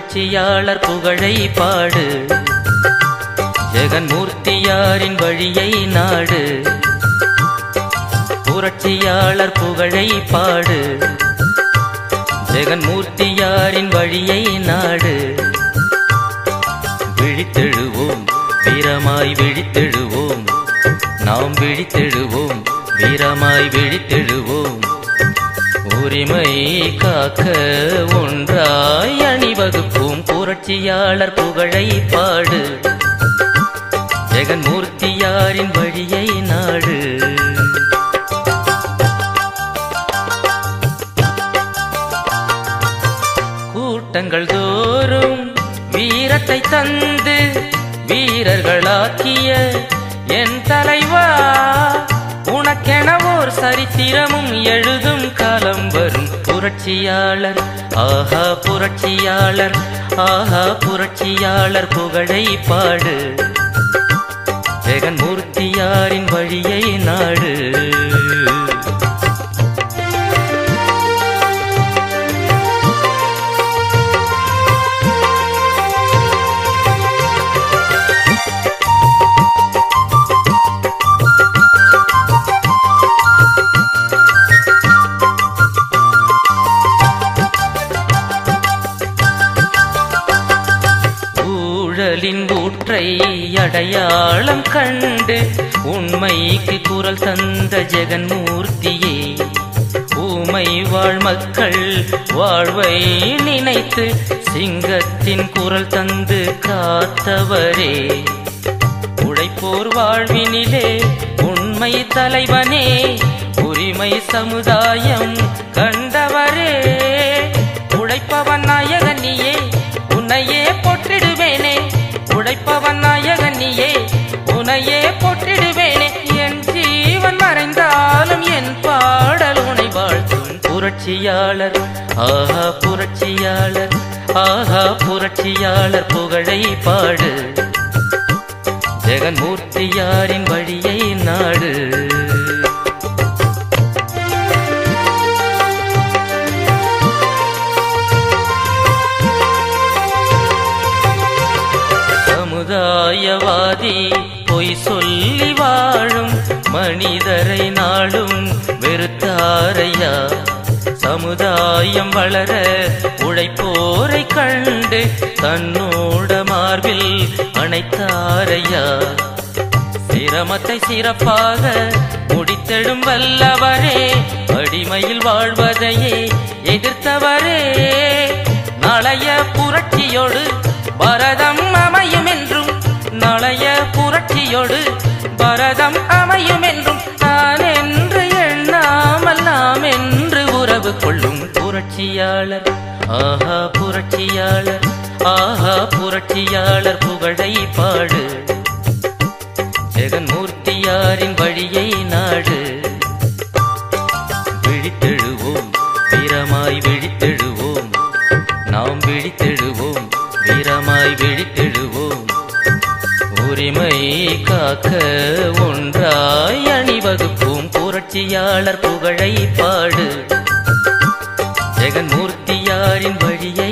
புரட்சியாளர் புகழை பாடு. ஜெகன்மூர்த்தியாரின் வழியை நாடு. புரட்சியாளர் புகழை பாடு. ஜெகன்மூர்த்தியாரின் வழியை நாடு. விழித்தெழுவோம் வீரமாய் விழித்தெழுவோம். நாம் விழித்தெழுவோம் வீரமாய் விழித்தெழுவோம். உரிமை காக்க ஒன்றாய அணிவகுப்போம் புரட்சியாளர் புகழை பாடு. ஜெகன்மூர்த்தியாரின் வழியை நாடு. கூட்டங்கள் தோறும் வீரத்தை தந்து வீரர்களாக்கிய என் தலைவா உனக்கெனவோர் சரித்திரமும் எழுதும் காலம் வரும். புரட்சியாளர் ஆஹா புரட்சியாளர் ஆஹா புரட்சியாளர் புகழை பாடு. ஜெகன்மூர்த்தியாரின் ஊழலின் ஊற்றை அடையாளம் கண்டு உண்மைக்கு குரல் தந்த ஜெகன்மூர்த்தியே ஊமை வாழ் மக்கள் வாழ்வை நினைத்து சிங்கத்தின் குரல் தந்து காத்தவரே. உழைப்போர் வாழ்வினிலே உண்மை தலைவனே உரிமை சமுதாயம் கண்டவரே. உழைப்பவன் உன்னையே போற்றிடுவேனே. என் ஜீவன் மறைந்தாலும் என் பாடல் உனை வாழ்த்தும். புரட்சியாளர் ஆஹா புரட்சியாளர் ஆஹா புரட்சியாளர் புகழை பாடு. ஜெகன்மூர்த்தியாரின் வழியை நாடு. சமுதாயவாதி பொய் சொல்லி வாழும் மனிதரை நாளும் வெறுத்தாரையா? சமுதாயம் வளர உழைப்போரை கண்டு தன்னோட மார்பில் அணைத்தாரையா? சிரமத்தை சிறப்பாக முடித்தெடும் வல்லவரே அடிமையில் வாழ்வதையே எதிர்த்தவரே. நாளைய புரட்சியோடு பரதம் அமையும் என்றும் நாளைய புரட்சியோடு பரதம் அமையும் என்றும் நான் என்று எண்ணாமல் நாம் என்று உறவு கொள்ளும் புரட்சியாளர். ஆஹா புரட்சியாளர். ஆஹா புரட்சியாளர் புகழை பாடு. ஜெகன்மூர்த்தியாரின் வழியை உரிமை காக்க ஒன்றாய் அணிவகுப்பும் புரட்சியாளர் புகழை பாடு. ஜெகன்மூர்த்தியாரின் வழியை